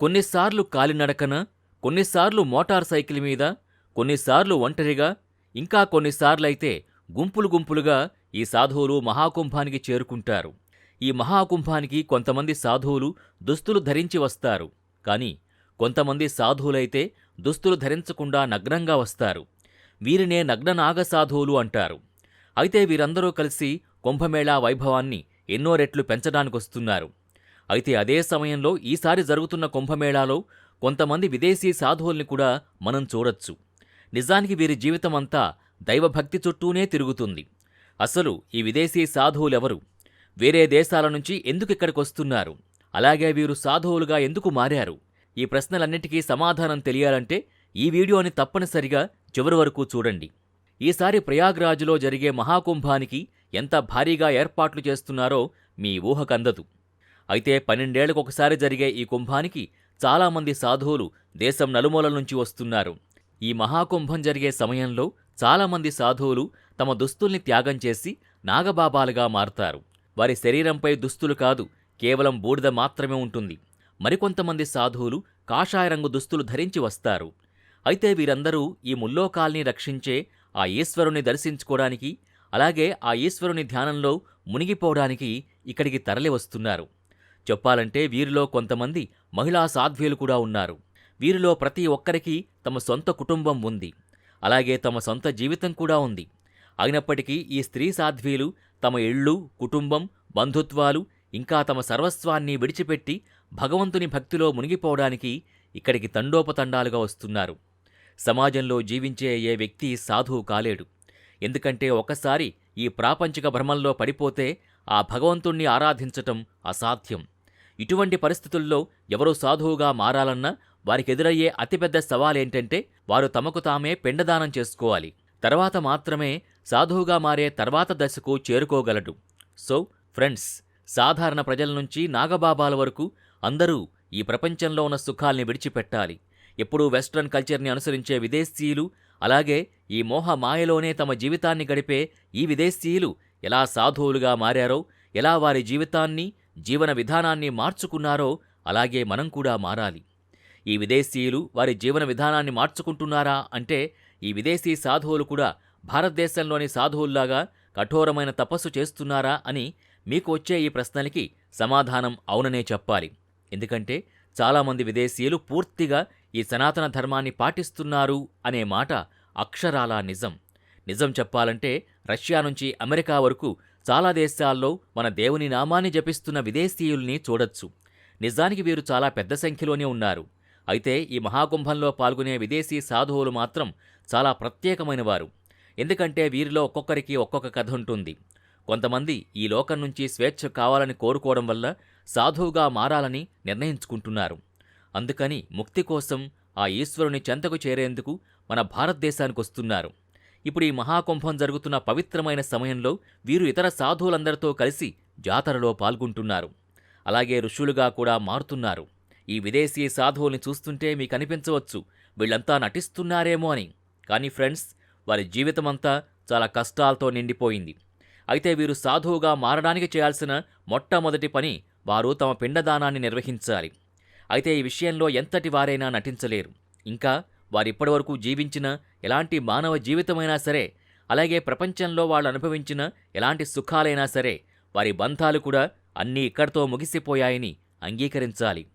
కొన్నిసార్లు కాలినడకన కొన్నిసార్లు మోటార్ సైకిల్ మీద కొన్నిసార్లు ఒంటరిగా ఇంకా కొన్నిసార్లైతే గుంపులు గుంపులుగా ఈ సాధువులు మహాకుంభానికి చేరుకుంటారు. ఈ మహాకుంభానికి కొంతమంది సాధువులు దుస్తులు ధరించి వస్తారు. కానీ కొంతమంది సాధువులైతే దుస్తులు ధరించకుండా నగ్నంగా వస్తారు. వీరినే నగ్ననాగ సాధువులు అంటారు. అయితే వీరందరూ కలిసి కుంభమేళా వైభవాన్ని ఎన్నో రెట్లు పెంచడానికొస్తున్నారు. అయితే అదే సమయంలో ఈసారి జరుగుతున్న కుంభమేళాలో కొంతమంది విదేశీ సాధువుల్ని కూడా మనం చూడొచ్చు. నిజానికి వీరి జీవితం అంతా దైవభక్తి చుట్టూనే తిరుగుతుంది. అసలు ఈ విదేశీ సాధువులెవరు? వేరే దేశాల నుంచి ఎందుకు ఇక్కడికి వస్తున్నారు? అలాగే వీరు సాధువులుగా ఎందుకు మారారు? ఈ ప్రశ్నలన్నిటికీ సమాధానం తెలియాలంటే ఈ వీడియోని తప్పనిసరిగా చివరి వరకు చూడండి. ఈసారి ప్రయాగ్రాజ్లో జరిగే మహాకుంభానికి ఎంత భారీగా ఏర్పాట్లు చేస్తున్నారో మీ ఊహకందదు. అయితే పన్నెండేళ్ళకొకసారి జరిగే ఈ కుంభానికి చాలామంది సాధువులు దేశం నలుమూలల నుంచి వస్తున్నారు. ఈ మహాకుంభం జరిగే సమయంలో చాలామంది సాధువులు తమ దుస్తుల్ని త్యాగం చేసి నాగబాబాలుగా మారతారు. వారి శరీరంపై దుస్తులు కాదు కేవలం బూడిద మాత్రమే ఉంటుంది. మరికొంతమంది సాధువులు కాషాయ రంగు దుస్తులు ధరించి వస్తారు. అయితే వీరందరూ ఈ ముల్లోకాల్ని రక్షించే ఆ ఈశ్వరుని దర్శించుకోవడానికి అలాగే ఆ ఈశ్వరుని ధ్యానంలో మునిగిపోవడానికి ఇక్కడికి తరలి వస్తున్నారు చెప్పాలంటే వీరిలో కొంతమంది మహిళా సాధ్వీలు కూడా ఉన్నారు. వీరిలో ప్రతి ఒక్కరికి తమ సొంత కుటుంబం ఉంది. అలాగే తమ సొంత జీవితం కూడా ఉంది. అయినప్పటికీ ఈ స్త్రీ సాధ్వీలు తమ ఇళ్ళు కుటుంబం బంధుత్వాలు ఇంకా తమ సర్వస్వాన్ని విడిచిపెట్టి భగవంతుని భక్తిలో మునిగిపోవడానికి ఇక్కడికి తండోపతండాలుగా వస్తున్నారు. సమాజంలో జీవించే ఏ వ్యక్తి సాధువు కాలేడు. ఎందుకంటే ఒకసారి ఈ ప్రాపంచిక భ్రమంలో పడిపోతే ఆ భగవంతుణ్ణి ఆరాధించటం అసాధ్యం. ఇటువంటి పరిస్థితుల్లో ఎవరు సాధువుగా మారాలన్నా వారికి ఎదురయ్యే అతిపెద్ద సవాలేంటంటే వారు తమకు తామే పిండదానం చేసుకోవాలి. తర్వాత మాత్రమే సాధువుగా మారే తర్వాత దశకు చేరుకోగలడు. సో ఫ్రెండ్స్ సాధారణ ప్రజల నుంచి నాగబాబాల వరకు అందరూ ఈ ప్రపంచంలో ఉన్న సుఖాల్ని విడిచిపెట్టాలి. ఎప్పుడూ వెస్ట్రన్ కల్చర్ని అనుసరించే విదేశీయులు అలాగే ఈ మోహ మాయలోనే తమ జీవితాన్ని గడిపే ఈ విదేశీయులు ఎలా సాధువులుగా మారారో ఎలా వారి జీవితాన్ని జీవన విధానాన్ని మార్చుకున్నారో అలాగే మనం కూడా మారాలి. ఈ విదేశీయులు వారి జీవన విధానాన్ని మార్చుకుంటున్నారా అంటే ఈ విదేశీ సాధువులు కూడా భారతదేశంలోని సాధువుల్లాగా కఠోరమైన తపస్సు చేస్తున్నారా అని మీకు వచ్చే ఈ ప్రశ్నలకి సమాధానం అవుననే చెప్పాలి. ఎందుకంటే చాలామంది విదేశీయులు పూర్తిగా ఈ సనాతన ధర్మాన్ని పాటిస్తున్నారు అనే మాట అక్షరాలా నిజం. నిజం చెప్పాలంటే రష్యా నుంచి అమెరికా వరకు చాలా దేశాల్లో మన దేవుని నామాన్ని జపిస్తున్న విదేశీయుల్ని చూడొచ్చు. నిజానికి వీరు చాలా పెద్ద సంఖ్యలోనే ఉన్నారు. అయితే ఈ మహాకుంభంలో పాల్గొనే విదేశీ సాధువులు మాత్రం చాలా ప్రత్యేకమైన వారు ఎందుకంటే వీరిలో ఒక్కొక్కరికి ఒక్కొక్క కథ ఉంటుంది. కొంతమంది ఈ లోకం నుంచి స్వేచ్ఛ కావాలని కోరుకోవడం వల్ల సాధువుగా మారాలని నిర్ణయించుకుంటున్నారు. అందుకని ముక్తి కోసం ఆ ఈశ్వరుని చెంతకు చేరేందుకు మన భారతదేశానికి వస్తున్నారు ఇప్పుడు ఈ మహాకుంభం జరుగుతున్న పవిత్రమైన సమయంలో వీరు ఇతర సాధువులందరితో కలిసి జాతరలో పాల్గొంటున్నారు. అలాగే ఋషులుగా కూడా మారుతున్నారు. ఈ విదేశీ సాధువుల్ని చూస్తుంటే మీకు అనిపించవచ్చు వీళ్ళంతా నటిస్తున్నారేమో అని. కానీ ఫ్రెండ్స్ వారి జీవితమంతా చాలా కష్టాలతో నిండిపోయింది. అయితే వీరు సాధువుగా మారడానికి చేయాల్సిన మొట్టమొదటి పని వారు తమ పిండదానాన్ని నిర్వహించాలి. అయితే ఈ విషయంలో ఎంతటి వారైనా నటించలేరు. ఇంకా వారిప్పటివరకు జీవించిన ఎలాంటి మానవ జీవితమైనా సరే అలాగే ప్రపంచంలో వాళ్ళు అనుభవించిన ఎలాంటి సుఖాలైనా సరే వారి బంధాలు కూడా అన్నీ ఇక్కడితో ముగిసిపోయాయని అంగీకరించాలి.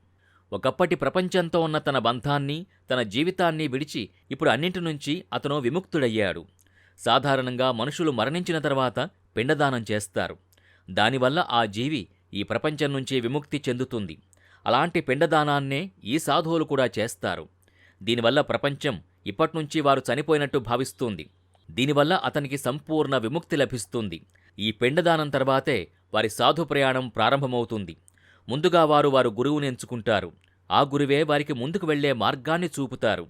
ఒకప్పటి ప్రపంచంతో ఉన్న తన బంధాన్ని తన జీవితాన్ని విడిచి ఇప్పుడు అన్నింటి నుంచి అతను విముక్తుడయ్యాడు. సాధారణంగా మనుషులు మరణించిన తర్వాత పిండదానం చేస్తారు. దానివల్ల ఆ జీవి ఈ ప్రపంచం నుంచి విముక్తి చెందుతుంది. అలాంటి పిండదానాన్నే ఈ సాధువులు కూడా చేస్తారు. దీనివల్ల ప్రపంచం ఇప్పట్నుంచి వారు చనిపోయినట్టు భావిస్తుంది. దీనివల్ల అతనికి సంపూర్ణ విముక్తి లభిస్తుంది. ఈ పిండదానం తర్వాతే వారి సాధు ప్రయాణం ప్రారంభమవుతుంది. ముందుగా వారు వారు గురువుని ఎంచుకుంటారు. ఆ గురువే వారికి ముందుకు వెళ్ళే మార్గాన్ని చూపుతారు.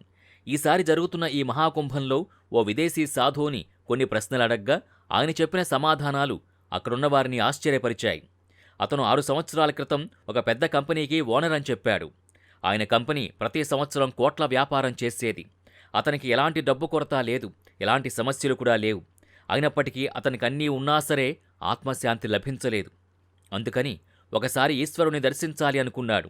ఈసారి జరుగుతున్న ఈ మహాకుంభంలో ఓ విదేశీ సాధువుని కొన్ని ప్రశ్నలు అడగ్గా ఆయన చెప్పిన సమాధానాలు అక్కడున్న వారిని ఆశ్చర్యపరిచాయి. అతను ఆరు సంవత్సరాల క్రితం ఒక పెద్ద కంపెనీకి ఓనర్ అని చెప్పాడు. ఆయన కంపెనీ ప్రతి సంవత్సరం కోట్ల వ్యాపారం చేసేది. అతనికి ఎలాంటి డబ్బు కొరత లేదు ఎలాంటి సమస్యలు కూడా లేవు. అయినప్పటికీ అతనికి అన్నీ ఉన్నా సరే ఆత్మశాంతి లభించలేదు. అందుకని ఒకసారి ఈశ్వరుని దర్శించాలి అనుకున్నాడు.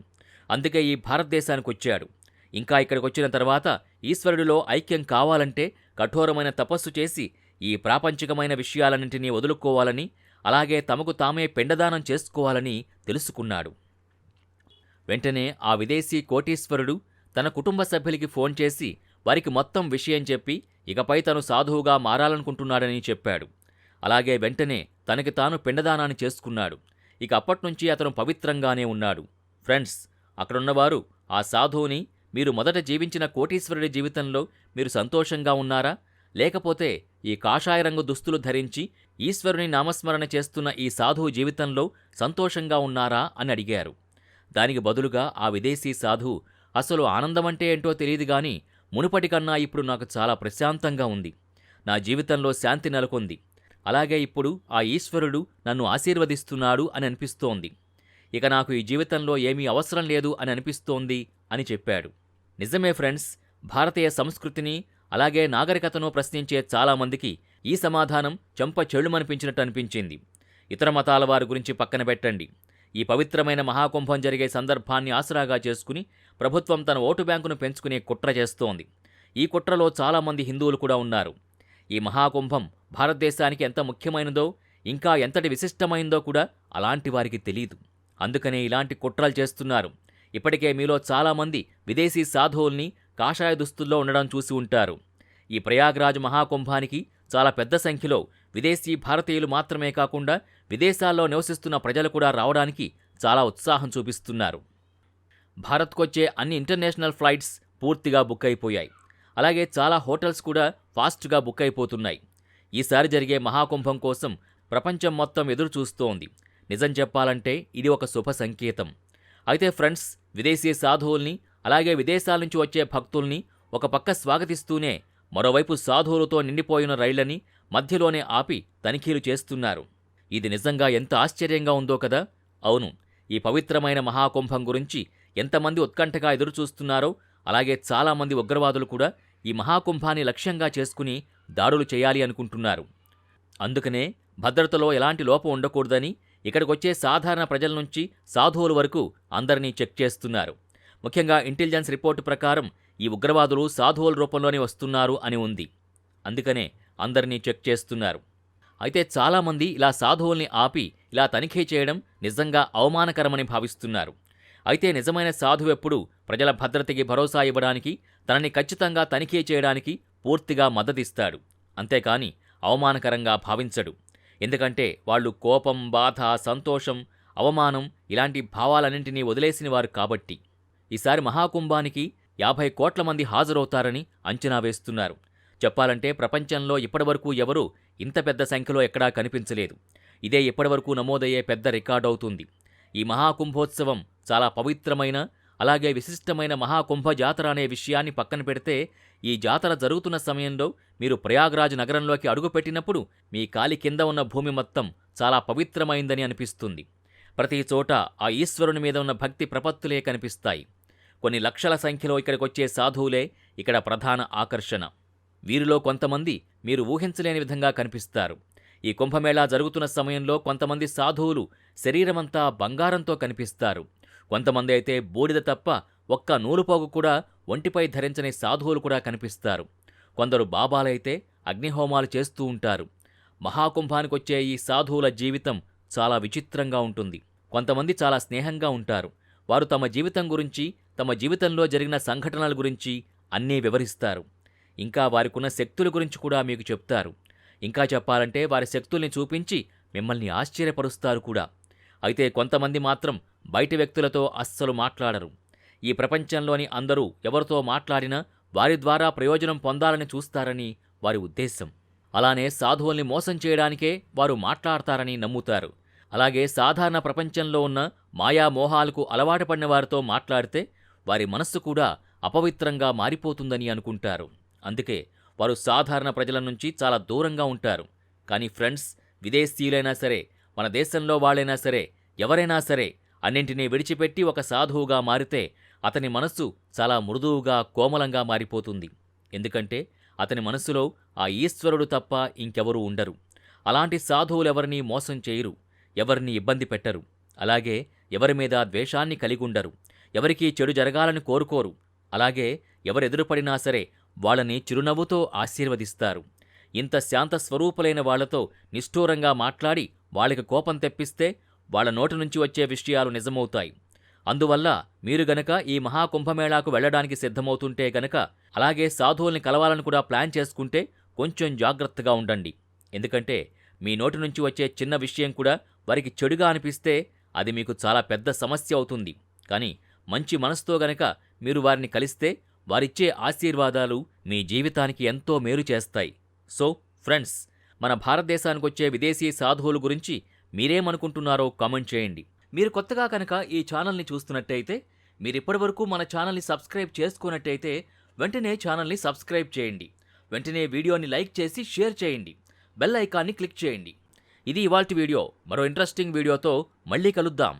అందుకే ఈ భారతదేశానికి వచ్చాడు. ఇంకా ఇక్కడికి వచ్చిన తర్వాత ఈశ్వరుడిలో ఐక్యం కావాలంటే కఠోరమైన తపస్సు చేసి ఈ ప్రాపంచికమైన విషయాలన్నింటినీ వదులుకోవాలని అలాగే తమకు తామే పిండదానం చేసుకోవాలని తెలుసుకున్నాడు. వెంటనే ఆ విదేశీ కోటీశ్వరుడు తన కుటుంబ సభ్యులకి ఫోన్ చేసి వారికి మొత్తం విషయం చెప్పి ఇకపై తను సాధువుగా మారాలనుకుంటున్నాడని చెప్పాడు. అలాగే వెంటనే తనకి తాను పిండదానాన్ని చేసుకున్నాడు. ఇక అప్పట్నుంచి అతను పవిత్రంగానే ఉన్నాడు. ఫ్రెండ్స్ అక్కడున్నవారు ఆ సాధువుని మీరు మొదట జీవించిన కోటీశ్వరుడి జీవితంలో మీరు సంతోషంగా ఉన్నారా? లేకపోతే ఈ కాషాయ రంగు దుస్తులు ధరించి ఈశ్వరుని నామస్మరణ చేస్తున్న ఈ సాధువు జీవితంలో సంతోషంగా ఉన్నారా? అని అడిగారు. దానికి బదులుగా ఆ విదేశీ సాధువు అసలు ఆనందమంటే ఏంటో తెలియదు గాని మునుపటి కన్నా ఇప్పుడు నాకు చాలా ప్రశాంతంగా ఉంది. నా జీవితంలో శాంతి నెలకొంది. అలాగే ఇప్పుడు ఆ ఈశ్వరుడు నన్ను ఆశీర్వదిస్తున్నాడు అని అనిపిస్తోంది. ఇక నాకు ఈ జీవితంలో ఏమీ అవసరం లేదు అని అనిపిస్తోంది అని చెప్పాడు. నిజమే ఫ్రెండ్స్ భారతీయ సంస్కృతిని అలాగే నాగరికతను ప్రశ్నించే చాలామందికి ఈ సమాధానం చెంప చెళ్ళుమనిపించినట్టు అనిపించింది. ఇతర మతాల వారి గురించి పక్కన పెట్టండి. ఈ పవిత్రమైన మహాకుంభం జరిగే సందర్భాన్ని ఆసరాగా చేసుకుని ప్రభుత్వం తన ఓటు బ్యాంకును పెంచుకునే కుట్ర చేస్తోంది. ఈ కుట్రలో చాలామంది హిందువులు కూడా ఉన్నారు. ఈ మహాకుంభం భారతదేశానికి ఎంత ముఖ్యమైనదో ఇంకా ఎంతటి విశిష్టమైందో కూడా అలాంటి వారికి తెలియదు అందుకనే ఇలాంటి కుట్రలు చేస్తున్నారు. ఇప్పటికే మీలో చాలామంది విదేశీ సాధువుల్ని కాషాయ దుస్తుల్లో ఉండడం చూసి ఉంటారు. ఈ ప్రయాగ్రాజ్ మహాకుంభానికి చాలా పెద్ద సంఖ్యలో విదేశీ భారతీయులు మాత్రమే కాకుండా విదేశాల్లో నివసిస్తున్న ప్రజలు కూడా రావడానికి చాలా ఉత్సాహం చూపిస్తున్నారు. భారత్కొచ్చే అన్ని ఇంటర్నేషనల్ ఫ్లైట్స్ పూర్తిగా బుక్ అయిపోయాయి అలాగే చాలా హోటల్స్ కూడా ఫాస్ట్గా బుక్ అయిపోతున్నాయి ఈసారి జరిగే మహాకుంభం కోసం ప్రపంచం మొత్తం ఎదురు చూస్తోంది నిజం చెప్పాలంటే ఇది ఒక శుభ సంకేతం. అయితే ఫ్రెండ్స్ విదేశీ సాధువుల్ని అలాగే విదేశాల నుంచి వచ్చే భక్తుల్ని ఒక పక్క స్వాగతిస్తూనే మరోవైపు సాధువులతో నిండిపోయిన రైళ్ళని మధ్యలోనే ఆపి తనిఖీలు చేస్తున్నారు. ఇది నిజంగా ఎంత ఆశ్చర్యంగా ఉందో కదా? అవును ఈ పవిత్రమైన మహాకుంభం గురించి ఎంతమంది ఉత్కంఠగా ఎదురుచూస్తున్నారో అలాగే చాలామంది ఉగ్రవాదులు కూడా ఈ మహాకుంభాన్ని లక్ష్యంగా చేసుకుని దాడులు చేయాలి అనుకుంటున్నారు. అందుకనే భద్రతలో ఎలాంటి లోపం ఉండకూడదని ఇక్కడికొచ్చే సాధారణ ప్రజల నుంచి సాధువుల వరకు అందరినీ చెక్ చేస్తున్నారు. ముఖ్యంగా ఇంటెలిజెన్స్ రిపోర్టు ప్రకారం ఈ ఉగ్రవాదులు సాధువుల రూపంలోనే వస్తున్నారు అని ఉంది. అందుకనే అందరినీ చెక్ చేస్తున్నారు. అయితే చాలామంది ఇలా సాధువుల్ని ఆపి ఇలా తనిఖీ చేయడం నిజంగా అవమానకరమని భావిస్తున్నారు. అయితే నిజమైన సాధువెప్పుడు ప్రజల భద్రతకి భరోసా ఇవ్వడానికి తనని ఖచ్చితంగా తనిఖీ చేయడానికి పూర్తిగా మద్దతిస్తాడు. అంతేకాని అవమానకరంగా భావించడు. ఎందుకంటే వాళ్ళు కోపం బాధ సంతోషం అవమానం ఇలాంటి భావాలన్నింటినీ వదిలేసిన వారు కాబట్టి. ఈసారి మహాకుంభానికి యాభై కోట్ల మంది హాజరవుతారని అంచనా వేస్తున్నారు. చెప్పాలంటే ప్రపంచంలో ఇప్పటివరకు ఎవరూ ఇంత పెద్ద సంఖ్యలో ఎక్కడా కనిపించలేదు. ఇదే ఇప్పటివరకు నమోదయ్యే పెద్ద రికార్డ్ అవుతుంది. ఈ మహాకుంభోత్సవం చాలా పవిత్రమైన అలాగే విశిష్టమైన మహాకుంభ జాతర అనే విషయాన్ని పక్కన పెడితే ఈ జాతర జరుగుతున్న సమయంలో మీరు ప్రయాగ్రాజ్ నగరంలోకి అడుగుపెట్టినప్పుడు మీ కాలి కింద ఉన్న భూమి మొత్తం చాలా పవిత్రమైందని అనిపిస్తుంది. ప్రతి చోట ఆ ఈశ్వరుని మీద ఉన్న భక్తి ప్రపత్తులే కనిపిస్తాయి. కొన్ని లక్షల సంఖ్యలో ఇక్కడికొచ్చే సాధువులే ఇక్కడ ప్రధాన ఆకర్షణ. వీరిలో కొంతమంది మీరు ఊహించలేని విధంగా కనిపిస్తారు. ఈ కుంభమేళా జరుగుతున్న సమయంలో కొంతమంది సాధువులు శరీరమంతా బంగారంతో కనిపిస్తారు. కొంతమంది అయితే బూడిద తప్ప ఒక్క నూలుపోగు కూడా ఒంటిపై ధరించని సాధువులు కూడా కనిపిస్తారు. కొందరు బాబాలైతే అగ్నిహోమాలు చేస్తూ ఉంటారు. మహాకుంభానికొచ్చే ఈ సాధువుల జీవితం చాలా విచిత్రంగా ఉంటుంది. కొంతమంది చాలా స్నేహంగా ఉంటారు. వారు తమ జీవితం గురించి తమ జీవితంలో జరిగిన సంఘటనల గురించి అన్నీ వివరిస్తారు. ఇంకా వారికున్న శక్తుల గురించి కూడా మీకు చెప్తారు. ఇంకా చెప్పాలంటే వారి శక్తుల్ని చూపించి మిమ్మల్ని ఆశ్చర్యపరుస్తారు కూడా. అయితే కొంతమంది మాత్రం బయటి వ్యక్తులతో అస్సలు మాట్లాడరు. ఈ ప్రపంచంలోని అందరూ ఎవరితో మాట్లాడినా వారి ద్వారా ప్రయోజనం పొందాలని చూస్తారని వారి ఉద్దేశం. అలానే సాధువుల్ని మోసం చేయడానికే వారు మాట్లాడతారని నమ్ముతారు. అలాగే సాధారణ ప్రపంచంలో ఉన్న మాయా మోహాలకు అలవాటు పడిన వారితో మాట్లాడితే వారి మనస్సు కూడా అపవిత్రంగా మారిపోతుందని అనుకుంటారు. అందుకే వారు సాధారణ ప్రజల నుంచి చాలా దూరంగా ఉంటారు. కానీ ఫ్రెండ్స్ విదేశీయులైనా సరే మన దేశంలో వాళ్ళైనా సరే ఎవరైనా సరే అన్నింటినీ విడిచిపెట్టి ఒక సాధువుగా మారితే అతని మనస్సు చాలా మృదువుగా కోమలంగా మారిపోతుంది. ఎందుకంటే అతని మనస్సులో ఆ ఈశ్వరుడు తప్ప ఇంకెవరూ ఉండరు. అలాంటి సాధువులెవరినీ మోసం చేయరు ఎవరిని ఇబ్బంది పెట్టరు. అలాగే ఎవరి మీద ద్వేషాన్ని కలిగుండరు ఎవరికీ చెడు జరగాలని కోరుకోరు. అలాగే ఎవరెదురుపడినా సరే వాళ్ళని చిరునవ్వుతో ఆశీర్వదిస్తారు. ఇంత శాంత స్వరూపులైన వాళ్ళతో నిష్ఠూరంగా మాట్లాడి వాళ్ళకి కోపం తెప్పిస్తే వాళ్ళ నోటి నుంచి వచ్చే విషయాలు నిజమవుతాయి. అందువల్ల మీరు గనక ఈ మహాకుంభమేళాకు వెళ్ళడానికి సిద్ధమవుతుంటే గనక అలాగే సాధువుల్ని కలవాలని కూడా ప్లాన్ చేసుకుంటే కొంచెం జాగ్రత్తగా ఉండండి. ఎందుకంటే మీ నోటి నుంచి వచ్చే చిన్న విషయం కూడా వారికి చెడుగా అనిపిస్తే అది మీకు చాలా పెద్ద సమస్య అవుతుంది. కానీ మంచి మనసుతో గనక మీరు వారిని కలిస్తే వారిచ్చే ఆశీర్వాదాలు మీ జీవితానికి ఎంతో మేలు చేస్తాయి. సో ఫ్రెండ్స్ మన భారతదేశానికి వచ్చే విదేశీ సాధువుల గురించి మీరేమనుకుంటున్నారో కామెంట్ చేయండి. మీరు కొత్తగా కనుక ఈ ఛానల్ని చూస్తున్నట్టయితే మీరు ఇప్పటివరకు మన ఛానల్ని సబ్స్క్రైబ్ చేసుకున్నట్టయితే వెంటనే ఛానల్ని సబ్స్క్రైబ్ చేయండి. వెంటనే వీడియోని లైక్ చేసి షేర్ చేయండి. బెల్ ఐకాన్ని క్లిక్ చేయండి. ఇది ఇవాల్టి వీడియో. మరో ఇంట్రెస్టింగ్ వీడియోతో మళ్ళీ కలుద్దాం.